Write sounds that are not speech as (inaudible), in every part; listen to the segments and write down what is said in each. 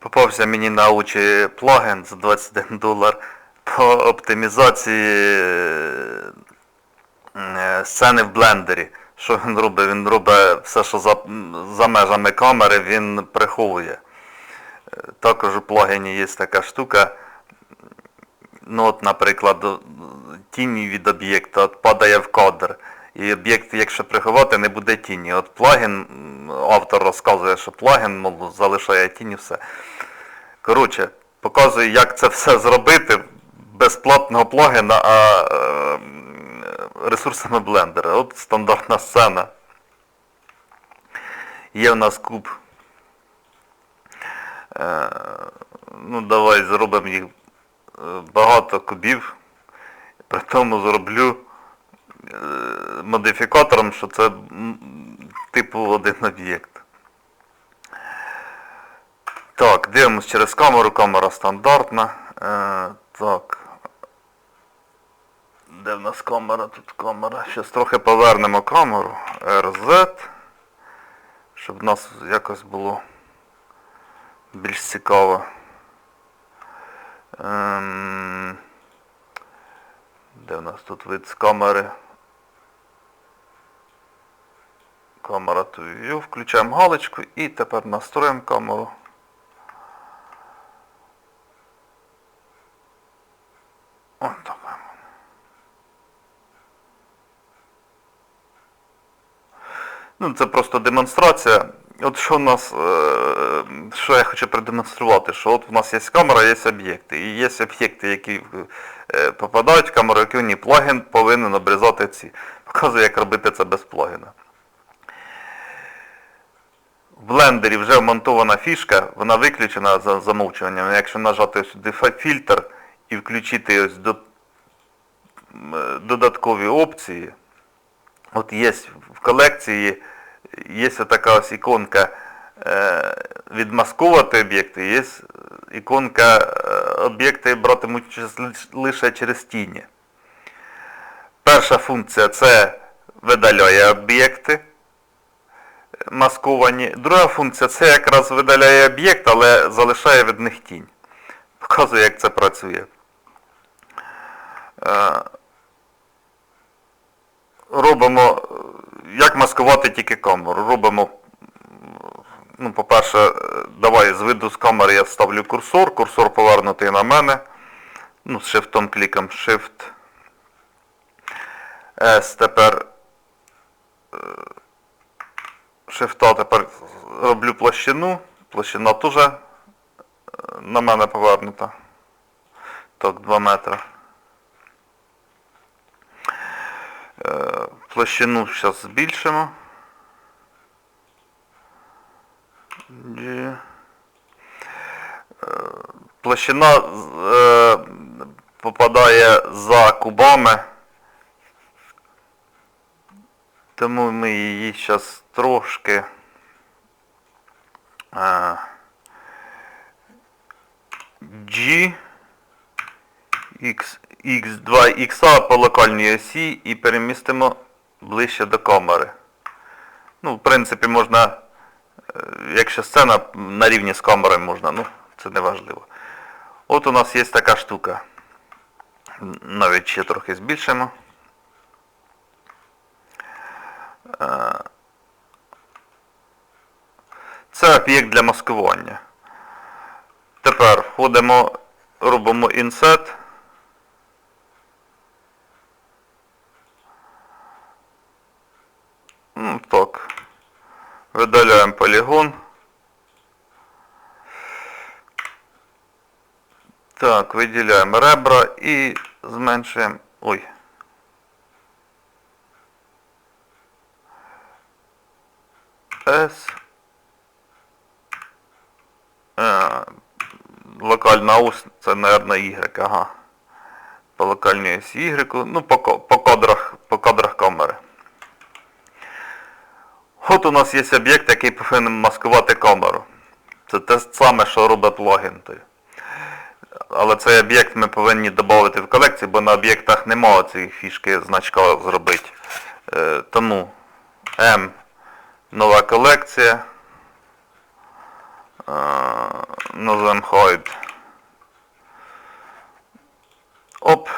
Попався мені на очі плагін за 21 долар по оптимізації е, сцени в блендері. Що він робить? Він робить все, що за, за межами камери, він приховує. Е, Також у плагіні є така штука. Ну от, наприклад, о, тіні від об'єкта падає в кадр. І об'єкт, якщо приховати, не буде тіні. От плагін, автор розказує, що плагін мов, залишає тіні все. Коротше, показую, як це все зробити безплатного плагіна, а е, ресурсами блендера. От стандартна сцена. Є в нас куб. Е, ну, давай зробимо їх е, багато кубів. При тому зроблю модифікатором, що це типу один об'єкт. Так, дивимось через камеру, камера стандартна. Е, так. Де в нас камера? Тут камера. Зараз трохи повернемо камеру. RZ. Щоб в нас якось було більш цікаво. Ем, де в нас тут вид з камери? Камера view. Включаємо галочку і тепер настроїмо камеру. Ну, це просто демонстрація. От що у нас, е, що я хочу продемонструвати, що от у нас є камера, є об'єкти. І є об'єкти, які е, попадають в камеру, які ні, плагін повинен обрізати ці. Показую, як робити це без плагіна. В блендері вже вмонтована фішка, вона виключена за замовчуванням. Якщо нажати сюди фільтр і включити ось до, е, додаткові опції, От є в колекції є така ось іконка е, відмасковувати об'єкти, є іконка е, об'єкти братимуть лише через тіні. Перша функція це видаляє об'єкти масковані. Друга функція це якраз видаляє об'єкт, але залишає від них тінь. Показую, як це працює. Е, робимо, е, як маскувати тільки камеру. Робимо, ну, по-перше, е, давай з виду з камери я ставлю курсор, курсор повернутий на мене. Ну, з шифтом кліком Shift. S тепер е, шифта тепер роблю площину. Площина теж е, на мене повернута. Так, 2 метри. Е, Площину зараз збільшимо. Е, Площина попадає за кубами. Тому ми її зараз трошки е, G X, X2 X по локальній осі і перемістимо ближче до камери. Ну, в принципі, можна, е, якщо сцена на рівні з камерою можна, ну, це не важливо. От у нас є така штука. Навіть ще трохи збільшимо. Це об'єкт для маскування. Тепер входимо, робимо інсет. Ну так. Видаляємо полігон. Так, виділяємо ребра і зменшуємо. Ой. S. Е, локальна ось, це, мабуть, Y, ага. По локальній осі Y, ну, по, по кадрах, по кадрах камери. От у нас є об'єкт, який повинен маскувати камеру. Це те саме, що робить той. Але цей об'єкт ми повинні додати в колекцію, бо на об'єктах немає цієї фішки значка зробити. Е, тому М нова колекція. Е, називаємо hide. Оп.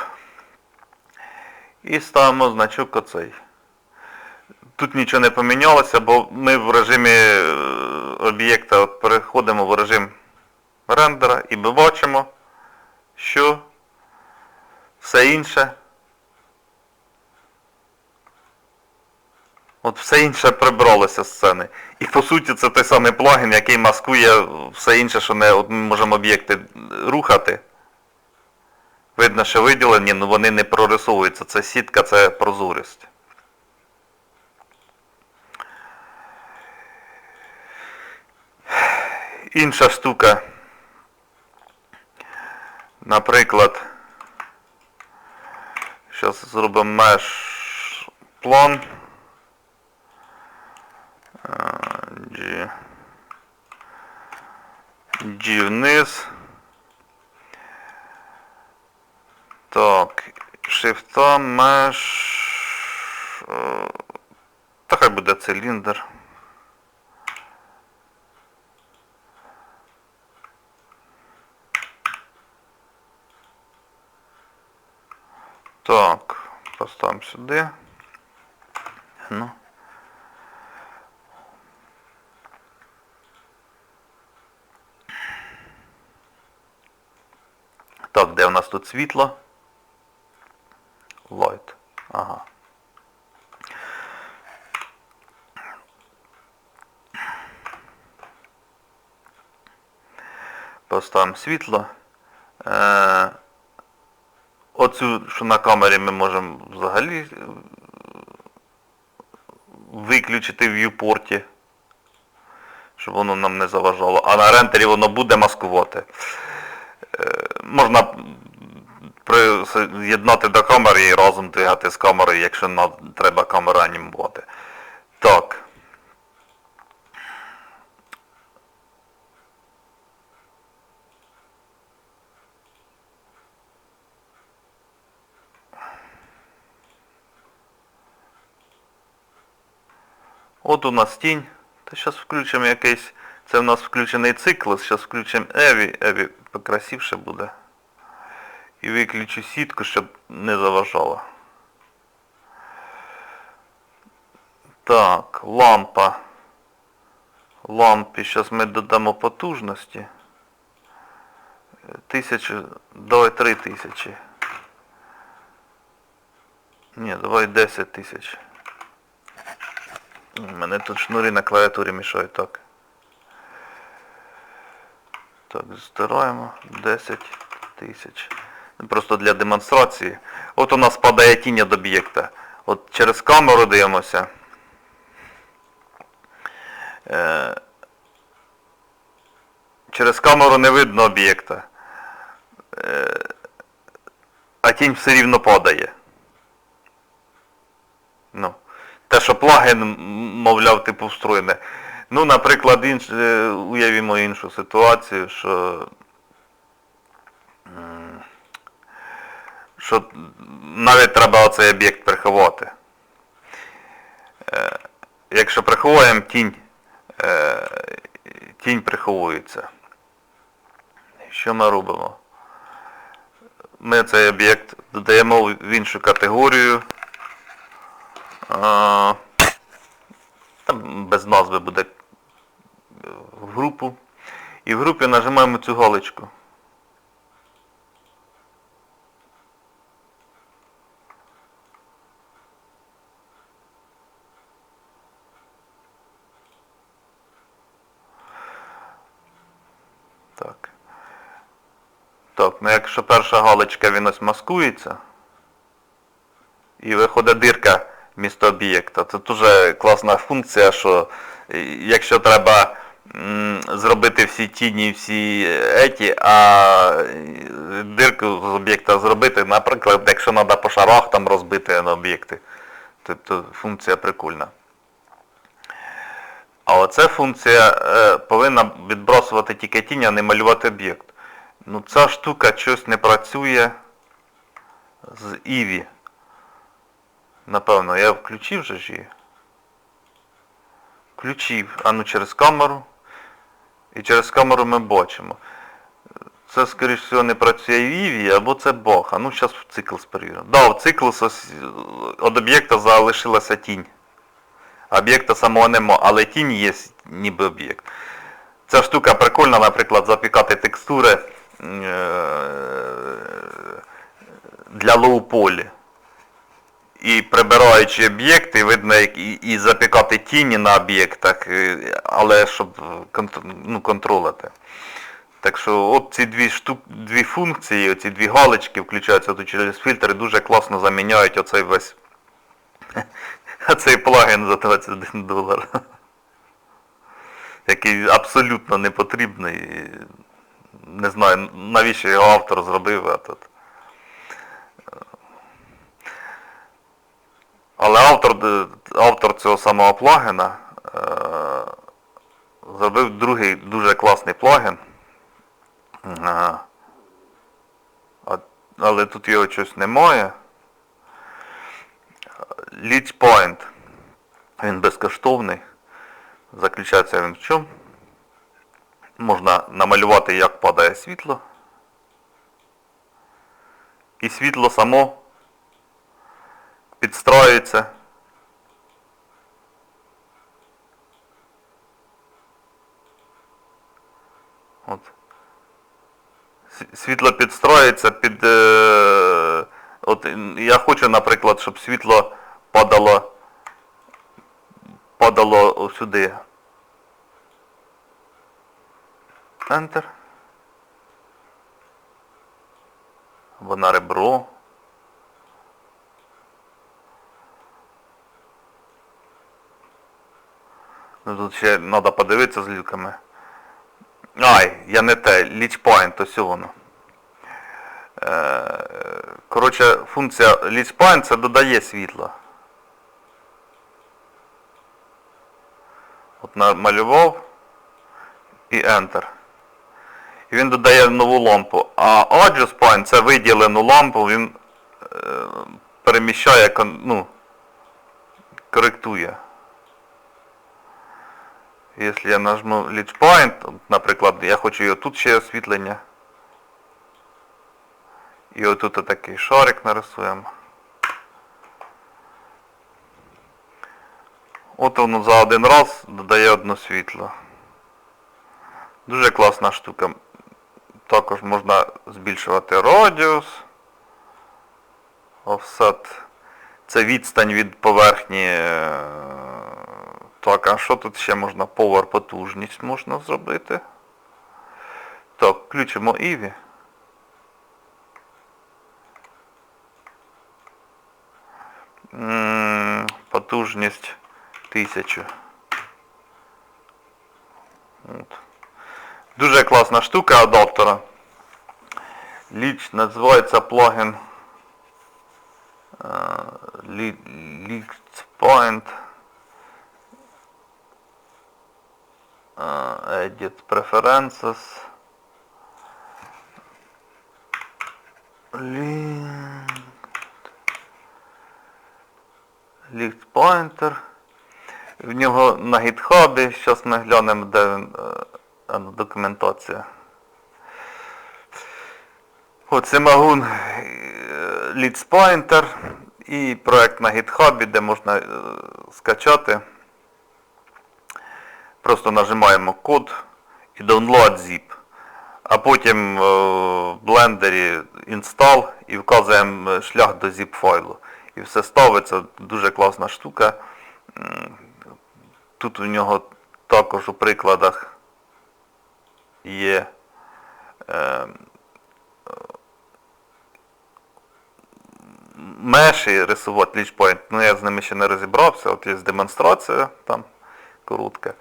І ставимо значок оцей. Тут нічого не помінялося, бо ми в режимі е, об'єкта переходимо в режим рендера і ми бачимо, що все інше. От все інше прибралося з сцени. І по суті це той самий плагін, який маскує все інше, що не от ми можемо об'єкти рухати. Видно, що виділені, але вони не прорисовуються. Це сітка, це прозорість. Інша штука. Наприклад, зараз зробимо меж план. G. G вниз. Так, шифта меж. е, Та хай буде циліндр. Так, поставимо сюди. Ну. Так, де у нас тут світло? Light. Ага. Поставимо світло. Е, оцю, що на камері ми можемо взагалі е, виключити в viewport, щоб воно нам не заважало. А на рентері воно буде маскувати. Е, можна приєднати до камери і разом двигати з камерою, якщо на, треба камеру анімувати. Так. От у нас тінь. Та зараз включимо якийсь. Це у нас включений цикл, зараз включимо Еві. Еві покрасивше буде. І виключу сітку, щоб не заважало. Так, лампа. Лампі, зараз ми додамо потужності. Тисячу, давай три тисячі. Ні, давай 10 тисяч. Мене тут шнурі на клавіатурі мішають так. Так, стираємо 10 тисяч. Просто для демонстрації. От у нас падає тінь від об'єкта. От через камеру дивимося. Е, через камеру не видно об'єкта. Е, а тінь все рівно падає. Ну. Те, що плагін, мовляв, типу встроєне. Ну, наприклад, інш, е, уявімо іншу ситуацію, що що навіть треба оцей об'єкт приховати. Е, Якщо приховуємо тінь, е, тінь приховується. Що ми робимо? Ми цей об'єкт додаємо в іншу категорію. Там без назви буде е, в групу. І в групі нажимаємо цю галочку. Так. Так, ну якщо перша галочка він ось маскується, і виходить дирка місто об'єкта. Це дуже класна функція, що е, якщо треба зробити всі тіні, всі еті, а е, дирку з об'єкта зробити, наприклад, якщо треба по шарах там розбити на об'єкти. Тобто функція прикольна. А оця функція е, повинна відбрасувати тільки тінь, а не малювати об'єкт. Ну ця штука щось не працює з Іві. Напевно, я включив же ж її. Включив. А ну через камеру. І через камеру ми бачимо. Це, скоріш всього, не працює Віві, або це Баха. Ну, зараз в циклус перевіримо. Да, в е, від об'єкта залишилася тінь. Об'єкта самого нема, але тінь є ніби об'єкт. Ця штука прикольна, наприклад, запікати текстури е, для лоу-полі. І прибираючи об'єкти, видно, як і, і запікати тіні на об'єктах, е, але щоб ну, контролити. Так що от ці дві штук, дві функції, оці дві галочки включаються тут через фільтри, дуже класно заміняють оцей весь (laughs) оцей плагін за 21 долар. (laughs) Який абсолютно не потрібний. Не знаю, навіщо його автор зробив, а тут. Але автор, е, автор цього самого плагіна е, зробив другий дуже класний плагін. А, але тут його щось немає. Lead Point. Він безкоштовний. Заключається він в чому? Можна намалювати, як падає світло. І світло само підстроюється. От. Світло підстроїться під. Е, от я хочу, наприклад, щоб світло падало падало сюди. Enter. Або на ребро. Тут ще треба подивитися з люками. Ай, я не те, Leech Point, ось воно. Е, Коротше, функція Point це додає світла. От намалював і Enter. І він додає нову лампу. А Adjust це виділену лампу, він е, переміщає, ну, коректує. Якщо я нажму Leech Point, наприклад, я хочу і тут ще освітлення. І отут такий шарик нарисуємо. От воно за один раз додає одно світло. Дуже класна штука. Також можна збільшувати радіус. Offset. Це відстань від поверхні. Так, а що тут ще можна? Power потужність можна зробити. Так, включимо. М, Потужність 1000. От. Дуже класна штука адаптера. Ліч називається плагін е, Lead Point е, Edit Preferences Link Lead Pointer в нього на гітхабі, зараз ми глянемо, де він, е, ну, документація. Оце Магун Leads Pointer і проект на гітхабі, де можна е, скачати. Просто нажимаємо код і download zip. А потім е, в блендері install і вказуємо е, шлях до zip файлу. І все ставиться, дуже класна штука. Тут у нього також у прикладах є е, меші рисувати лічпоінт. Ну я з ними ще не розібрався. От є демонстрація там коротка.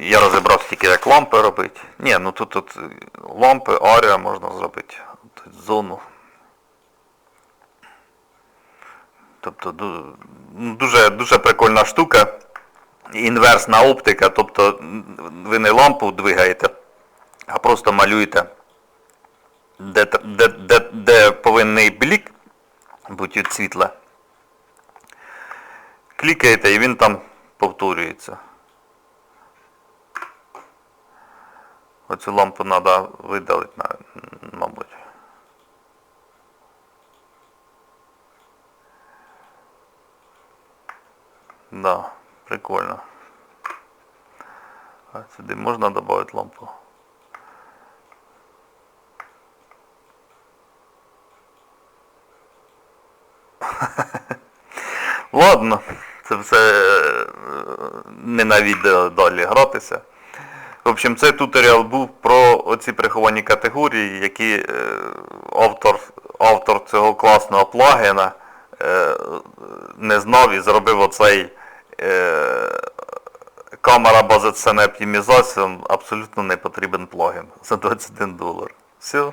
Я розібрався тільки як лампи робити. Ні, ну тут, тут лампи, арія можна зробити. Тут зону. Тобто ну, дуже, дуже прикольна штука. Інверсна оптика, тобто ви не лампу двигаєте, а просто малюєте, де, де, де, де повинний блік бути від світла. Клікаєте і він там повторюється. Оцю лампу треба видалити, мабуть. Да, прикольно. А сюди можна додати лампу? (laughs) Ладно, це все е, не на відео далі гратися. В общем, цей туторіал був про оці приховані категорії, які е, автор, автор цього класного плагіна е, не знав і зробив оцей е, камера базит оптимізацію абсолютно не потрібен плагін за 21 долар. Все.